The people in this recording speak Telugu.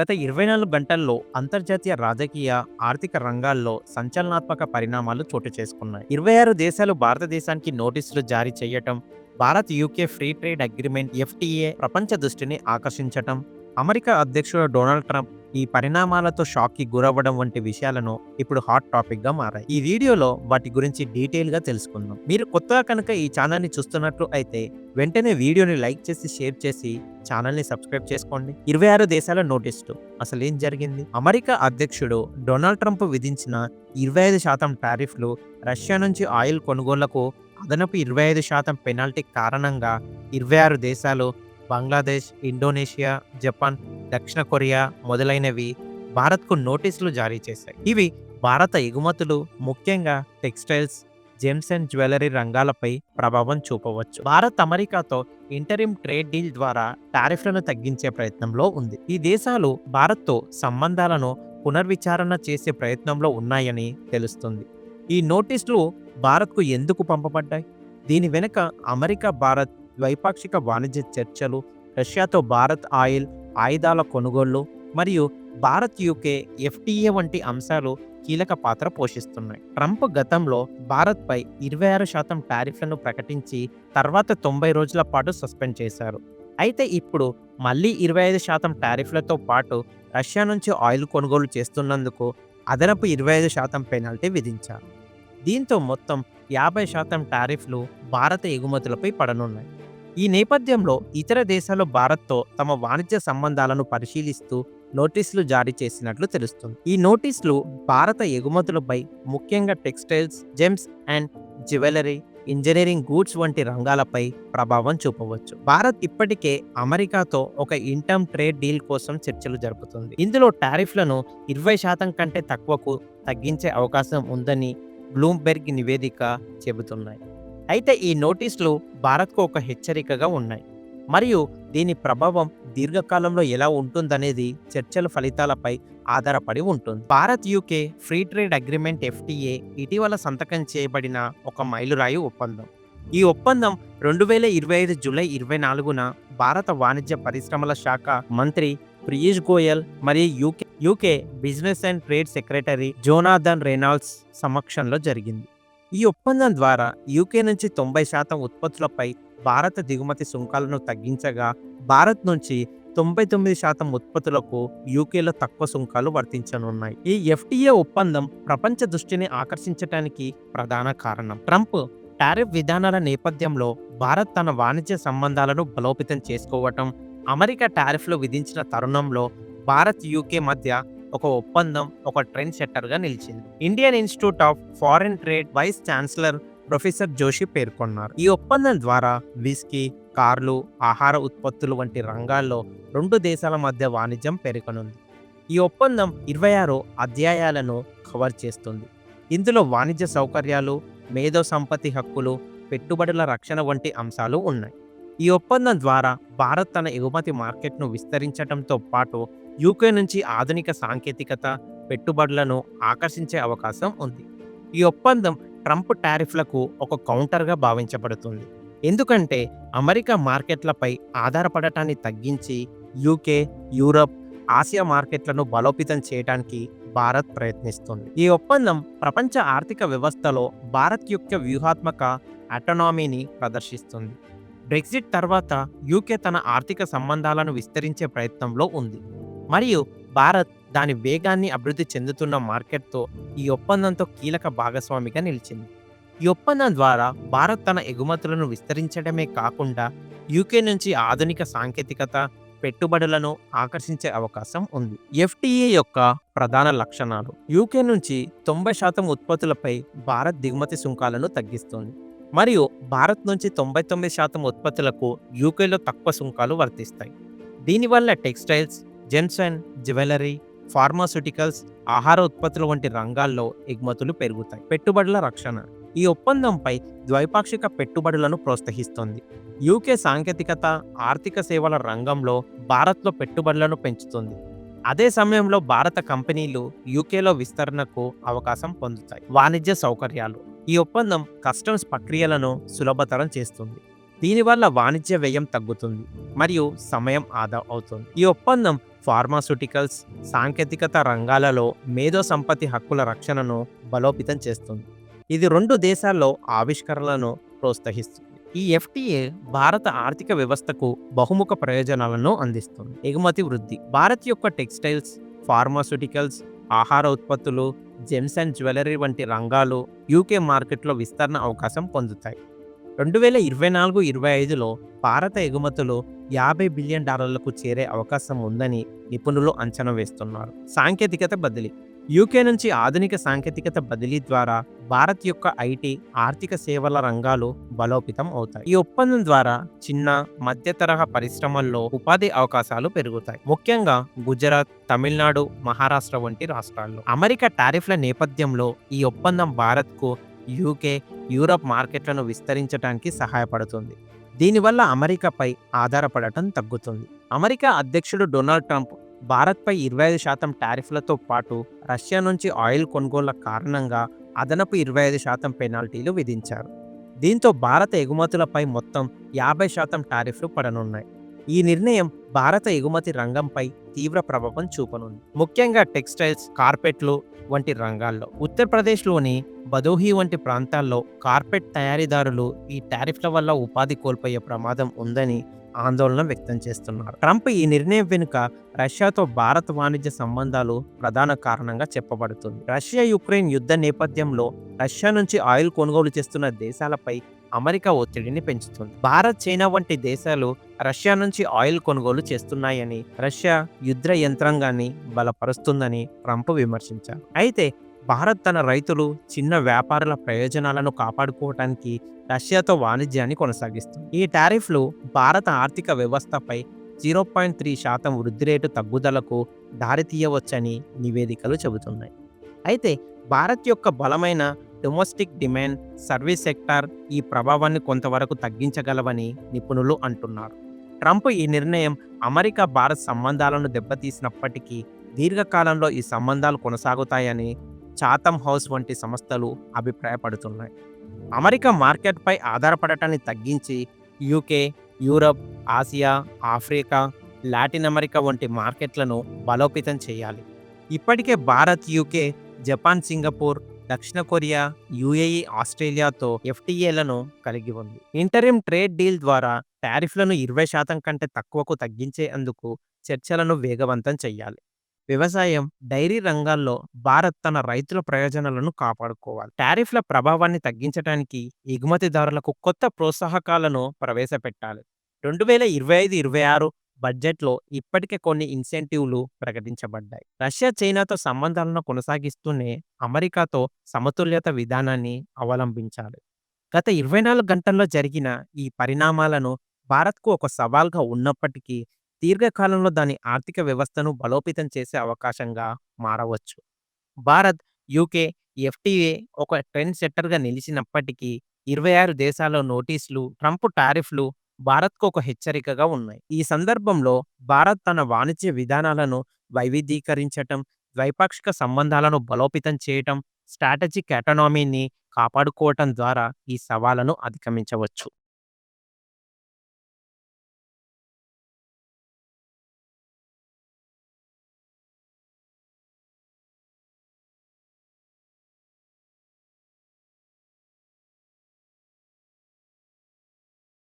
గత ఇరవై నాలుగు గంటల్లో అంతర్జాతీయ రాజకీయ ఆర్థిక రంగాల్లో సంచలనాత్మక పరిణామాలు చోటు చేసుకున్నాయి. ఇరవై ఆరు దేశాలు భారతదేశానికి నోటీసులు జారీ చేయటం Bharat UK free trade agreement FTA ప్రపంచ దృష్టిని ఆకర్షించటం అమెరికా అధ్యక్షుడు డొనాల్డ్ ట్రంప్ ఈ పరిణామాలతో షాక్కి గురవ్వడం వంటి విషయాలను ఇప్పుడు హాట్ టాపిక్గా మారాయి. ఈ వీడియోలో వాటి గురించి డీటెయిల్గా తెలుసుకుందాం. మీరు కొత్తగా కనుక ఈ ఛానల్ని చూస్తున్నట్లు అయితే వెంటనే వీడియోని లైక్ చేసి షేర్ చేసి ఛానల్ని సబ్స్క్రైబ్ చేసుకోండి. ఇరవై ఆరు దేశాల నోటీసులు. అసలు ఏం జరిగింది? అమెరికా అధ్యక్షుడు డొనాల్డ్ ట్రంప్ విధించిన ఇరవై ఐదు శాతం టారిఫ్లు రష్యా నుంచి ఆయిల్ కొనుగోళ్ళకు అదనపు ఇరవై ఐదు శాతం పెనాల్టీ కారణంగా ఇరవై ఆరు దేశాలు బంగ్లాదేశ్ ఇండోనేషియా జపాన్ దక్షిణ కొరియా మొదలైనవి భారత్కు నోటీసులు జారీ చేశాయి. ఇవి భారత ఎగుమతులు ముఖ్యంగా టెక్స్టైల్స్ జెమ్స్ అండ్ జ్యువెలరీ రంగాలపై ప్రభావం చూపవచ్చు. భారత్ అమెరికాతో ఇంటరిమ్ ట్రేడ్ డీల్ ద్వారా టారిఫ్లను తగ్గించే ప్రయత్నంలో ఉంది. ఈ దేశాలు భారత్తో సంబంధాలను పునర్విచారణ చేసే ప్రయత్నంలో ఉన్నాయని తెలుస్తుంది. ఈ నోటీసులు భారత్కు ఎందుకు పంపబడ్డాయి? దీని వెనుక అమెరికా భారత్ ద్వైపాక్షిక వాణిజ్య చర్చలు రష్యాతో భారత్ ఆయిల్ ఆయుధాల కొనుగోళ్ళు మరియు భారత్ యూకే ఎఫ్టీఏ వంటి అంశాలు కీలక పాత్ర పోషిస్తున్నాయి. ట్రంప్ గతంలో భారత్పై ఇరవై ఆరు శాతం టారిఫ్లను ప్రకటించి తర్వాత తొంభై రోజుల పాటు సస్పెండ్ చేశారు. అయితే ఇప్పుడు మళ్ళీ ఇరవై ఐదు శాతం టారిఫ్లతో పాటు రష్యా నుంచి ఆయిల్ కొనుగోలు చేస్తున్నందుకు అదనపు ఇరవై ఐదు శాతం పెనాల్టీ విధించారు. దీంతో మొత్తం యాభై శాతం టారిఫ్లు భారత ఎగుమతులపై పడనున్నాయి. ఈ నేపథ్యంలో ఇతర దేశాలు భారత్తో తమ వాణిజ్య సంబంధాలను పరిశీలిస్తూ నోటీసులు జారీ చేసినట్లు తెలుస్తుంది. ఈ నోటీసులు భారత ఎగుమతులపై ముఖ్యంగా textiles gems and jewellery engineering goods వంటి రంగాలపై ప్రభావం చూపవచ్చు. భారత్ ఇప్పటికే అమెరికాతో ఒక ఇంటర్మ్ ట్రేడ్ డీల్ కోసం చర్చలు జరుపుతుంది. ఇందులో టారిఫ్లను ఇరవై శాతం కంటే తక్కువకు తగ్గించే అవకాశం ఉందని బ్లూంబెర్గ్ నివేదిక చెబుతున్నాయి. అయితే ఈ నోటీసులు భారత్కు ఒక హెచ్చరికగా ఉన్నాయి. మరియు దీని ప్రభావం దీర్ఘకాలంలో ఎలా ఉంటుందనేది చర్చల ఫలితాలపై ఆధారపడి ఉంటుంది. Bharat UK free trade agreement FTA ఇటీవల సంతకం చేయబడిన ఒక మైలురాయి ఒప్పందం. ఈ ఒప్పందం రెండు వేల ఇరవై ఐదు జూలై ఇరవై నాలుగున భారత వాణిజ్య పరిశ్రమల శాఖ మంత్రి ప్రియూష్ గోయల్ మరియు UK UK business and trade secretary Jonathan Reynolds సమక్షంలో జరిగింది. ఈ ఒప్పందం ద్వారా యూకే నుంచి తొంభై శాతం ఉత్పత్తులపై భారత దిగుమతి సుంకాలను తగ్గించగా భారత్ నుంచి తొంభై తొమ్మిది శాతం ఉత్పత్తులకు యూకేలో తక్కువ సుంకాలు వర్తించనున్నాయి. ఈ ఎఫ్టీఏ ఒప్పందం ప్రపంచ దృష్టిని ఆకర్షించడానికి ప్రధాన కారణం. ట్రంప్ టారిఫ్ విధానాల నేపథ్యంలో భారత్ తన వాణిజ్య సంబంధాలను బలోపేతం చేసుకోవటం అమెరికా టారిఫ్లు విధించిన తరుణంలో భారత్ యూకే మధ్య ఒక ఒప్పందం ఒక ట్రెండ్ సెట్టర్గా నిలిచింది. Indian Institute of Foreign Trade vice chancellor professor Joshi పేర్కొన్నారు. ఈ ఒప్పందం ద్వారా విస్కీ కార్లు ఆహార ఉత్పత్తులు వంటి రంగాల్లో రెండు దేశాల మధ్య వాణిజ్యం పెరగనుంది. ఈ ఒప్పందం ఇరవై ఆరు అధ్యాయాలను కవర్ చేస్తుంది. ఇందులో వాణిజ్య సౌకర్యాలు మేధో సంపత్తి హక్కులు పెట్టుబడుల రక్షణ వంటి అంశాలు ఉన్నాయి. ఈ ఒప్పందం ద్వారా భారత్ తన ఎగుమతి మార్కెట్ను విస్తరించడంతో పాటు యూకే నుంచి ఆధునిక సాంకేతికత పెట్టుబడులను ఆకర్షించే అవకాశం ఉంది. ఈ ఒప్పందం ట్రంప్ టారిఫ్లకు ఒక కౌంటర్గా భావించబడుతుంది. ఎందుకంటే అమెరికా మార్కెట్లపై ఆధారపడటాన్ని తగ్గించి యూకే యూరప్ ఆసియా మార్కెట్లను బలోపేతం చేయడానికి భారత్ ప్రయత్నిస్తుంది. ఈ ఒప్పందం ప్రపంచ ఆర్థిక వ్యవస్థలో భారత్ యొక్క వ్యూహాత్మక అటనామీని ప్రదర్శిస్తుంది. బ్రెగ్జిట్ తర్వాత యూకే తన ఆర్థిక సంబంధాలను విస్తరించే ప్రయత్నంలో ఉంది. మరియు భారత్ దాని వేగాన్ని అభివృద్ధి చెందుతున్న మార్కెట్తో ఈ ఒప్పందంతో కీలక భాగస్వామిగా నిలిచింది. ఈ ఒప్పందం ద్వారా భారత్ తన ఎగుమతులను విస్తరించడమే కాకుండా యూకే నుంచి ఆధునిక సాంకేతికత పెట్టుబడులను ఆకర్షించే అవకాశం ఉంది. ఎఫ్టీఏ యొక్క ప్రధాన లక్షణాలు. యూకే నుంచి తొంభై శాతం ఉత్పత్తులపై భారత్ దిగుమతి సుంకాలను తగ్గిస్తుంది. మరియు భారత్ నుంచి తొంభై తొమ్మిది శాతం ఉత్పత్తులకు యూకేలో తక్కువ సుంకాలు వర్తిస్తాయి. దీనివల్ల textiles gems and jewellery pharmaceuticals ఆహార ఉత్పత్తుల వంటి రంగాల్లో ఎగుమతులు పెరుగుతాయి. పెట్టుబడుల రక్షణ. ఈ ఒప్పందంపై ద్వైపాక్షిక పెట్టుబడులను ప్రోత్సహిస్తుంది. యూకే సాంకేతికత ఆర్థిక సేవల రంగంలో భారత్లో పెట్టుబడులను పెంచుతుంది. అదే సమయంలో భారత కంపెనీలు యూకేలో విస్తరణకు అవకాశం పొందుతాయి. వాణిజ్య సౌకర్యాలు. ఈ ఒప్పందం కస్టమ్స్ ప్రక్రియలను సులభతరం చేస్తుంది. దీనివల్ల వాణిజ్య వ్యయం తగ్గుతుంది. మరియు సమయం ఆదా అవుతుంది. ఈ ఒప్పందం ఫార్మాస్యూటికల్స్ సాంకేతికత రంగాలలో మేధో సంపత్తి హక్కుల రక్షణను బలోపేతం చేస్తుంది. ఇది రెండు దేశాల్లో ఆవిష్కరణలను ప్రోత్సహిస్తుంది. ఈ ఎఫ్టీఏ భారత ఆర్థిక వ్యవస్థకు బహుముఖ ప్రయోజనాలను అందిస్తుంది. ఎగుమతి వృద్ధి. భారత్ యొక్క టెక్స్టైల్స్ ఫార్మాస్యూటికల్స్ ఆహార ఉత్పత్తులు జెమ్స్ అండ్ జ్యువెలరీ వంటి రంగాలు యూకే మార్కెట్లో విస్తరణ అవకాశం పొందుతాయి. రెండు వేల ఇరవై నాలుగు ఇరవై ఐదులో భారత ఎగుమతులు యాభై బిలియన్ డాలర్లకు చేరే అవకాశం ఉందని నిపుణులు అంచనా వేస్తున్నారు. సాంకేతికత బదిలీ. యూకే నుంచి ఆధునిక సాంకేతికత బదిలీ ద్వారా భారత్ యొక్క ఐటీ ఆర్థిక సేవల రంగాలు బలోపేతం అవుతాయి. ఈ ఒప్పందం ద్వారా చిన్న మధ్య తరహా పరిశ్రమల్లో ఉపాధి అవకాశాలు పెరుగుతాయి. ముఖ్యంగా గుజరాత్ తమిళనాడు మహారాష్ట్ర వంటి రాష్ట్రాల్లో. అమెరికా టారిఫ్ల నేపథ్యంలో ఈ ఒప్పందం భారత్కు యూకే యూరప్ మార్కెట్లను విస్తరించడానికి సహాయపడుతుంది. దీనివల్ల అమెరికాపై ఆధారపడటం తగ్గుతుంది. అమెరికా అధ్యక్షుడు డొనాల్డ్ ట్రంప్ భారత్పై ఇరవై ఐదు శాతం టారిఫ్లతో పాటు రష్యా నుంచి ఆయిల్ కొనుగోళ్ళ కారణంగా అదనపు ఇరవై ఐదు శాతం పెనాల్టీలు విధించారు. దీంతో భారత ఎగుమతులపై మొత్తం యాభై శాతం టారిఫ్లు పడనున్నాయి. ఈ నిర్ణయం భారత ఎగుమతి రంగంపై తీవ్ర ప్రభావం చూపనుంది. ముఖ్యంగా టెక్స్టైల్స్ కార్పెట్లు వంటి రంగాల్లో. ఉత్తరప్రదేశ్లోని బదోహి వంటి ప్రాంతాల్లో కార్పెట్ తయారీదారులు ఈ టారిఫ్ల వల్ల ఉపాధి కోల్పోయే ప్రమాదం ఉందని ఆందోళన వ్యక్తం చేస్తున్నారు. ట్రంప్ ఈ నిర్ణయం వెనుక రష్యాతో భారత్ వాణిజ్య సంబంధాలు ప్రధాన కారణంగా చెప్పబడుతుంది. రష్యా యుక్రెయిన్ యుద్ధ నేపథ్యంలో రష్యా నుంచి ఆయిల్ కొనుగోలు చేస్తున్న దేశాలపై అమెరికా ఒత్తిడిని పెంచుతుంది. భారత్ చైనా వంటి దేశాలు రష్యా నుంచి ఆయిల్ కొనుగోలు చేస్తున్నాయని రష్యా యుద్ధ యంత్రాంగాన్ని బలపరుస్తుందని ట్రంప్ విమర్శించారు. అయితే భారత్ తన రైతులు చిన్న వ్యాపారుల ప్రయోజనాలను కాపాడుకోవటానికి రష్యాతో వాణిజ్యాన్ని కొనసాగిస్తుంది. ఈ టారిఫ్లు భారత ఆర్థిక వ్యవస్థపై జీరో పాయింట్ త్రీ శాతం వృద్ధి రేటు తగ్గుదలకు దారితీయవచ్చని నివేదికలు చెబుతున్నాయి. అయితే భారత్ యొక్క బలమైన డొమెస్టిక్ డిమాండ్ సర్వీస్ సెక్టార్ ఈ ప్రభావాన్ని కొంతవరకు తగ్గించగలవని నిపుణులు అంటున్నారు. ట్రంప్ ఈ నిర్ణయం అమెరికా భారత్ సంబంధాలను దెబ్బతీసినప్పటికీ దీర్ఘకాలంలో ఈ సంబంధాలు కొనసాగుతాయని చాతం హౌస్ వంటి సంస్థలు అభిప్రాయపడుతున్నాయి. అమెరికా మార్కెట్పై ఆధారపడటాన్ని తగ్గించి UK Europe Asia Africa Latin America వంటి మార్కెట్లను బలోపేతం చేయాలి. ఇప్పటికే భారత్ యూకే జపాన్ సింగపూర్ దక్షిణ కొరియా యుఏఈ ఆస్ట్రేలియాతో ఎఫ్టీఏలను కలిగి ఉంది. ఇంటరిమ్ ట్రేడ్ డీల్ ద్వారా టారిఫ్లను ఇరవై శాతం కంటే తక్కువకు తగ్గించేందుకు చర్చలను వేగవంతం చేయాలి వ్యవసాయం డైరీ రంగాల్లో భారత్ తన రైతుల ప్రయోజనాలను కాపాడుకోవాలి. టారిఫ్ల ప్రభావాన్ని తగ్గించడానికి ఎగుమతిదారులకు కొత్త ప్రోత్సాహకాలను ప్రవేశపెట్టాలి. రెండు వేల ఇరవై ఐదు ఇరవై ఆరు బడ్జెట్లో ఇప్పటికే కొన్ని ఇన్సెంటివ్లు ప్రకటించబడ్డాయి. రష్యా చైనాతో సంబంధాలను కొనసాగిస్తూనే అమెరికాతో సమతుల్యత విధానాన్ని అవలంబించాలి. గత ఇరవై నాలుగు గంటల్లో జరిగిన ఈ పరిణామాలను భారత్కు ఒక సవాల్గా ఉన్నప్పటికీ దీర్ఘకాలంలో దాని ఆర్థిక వ్యవస్థను బలోపేతం చేసే అవకాశంగా మారవచ్చు. భారత్ యూకే ఎఫ్టీఏ ఒక ట్రెండ్ సెట్టర్గా నిలిచినప్పటికీ ఇరవై ఆరు దేశాల నోటీసులు ట్రంప్ టారిఫ్లు భారత్కు ఒక హెచ్చరికగా ఉన్నాయి. ఈ సందర్భంలో భారత్ తన వాణిజ్య విధానాలను వైవిధ్యీకరించటం ద్వైపాక్షిక సంబంధాలను బలోపేతం చేయటం స్ట్రాటజిక్ ఎకనామీని కాపాడుకోవటం ద్వారా ఈ సవాళ్ళను అధిగమించవచ్చు.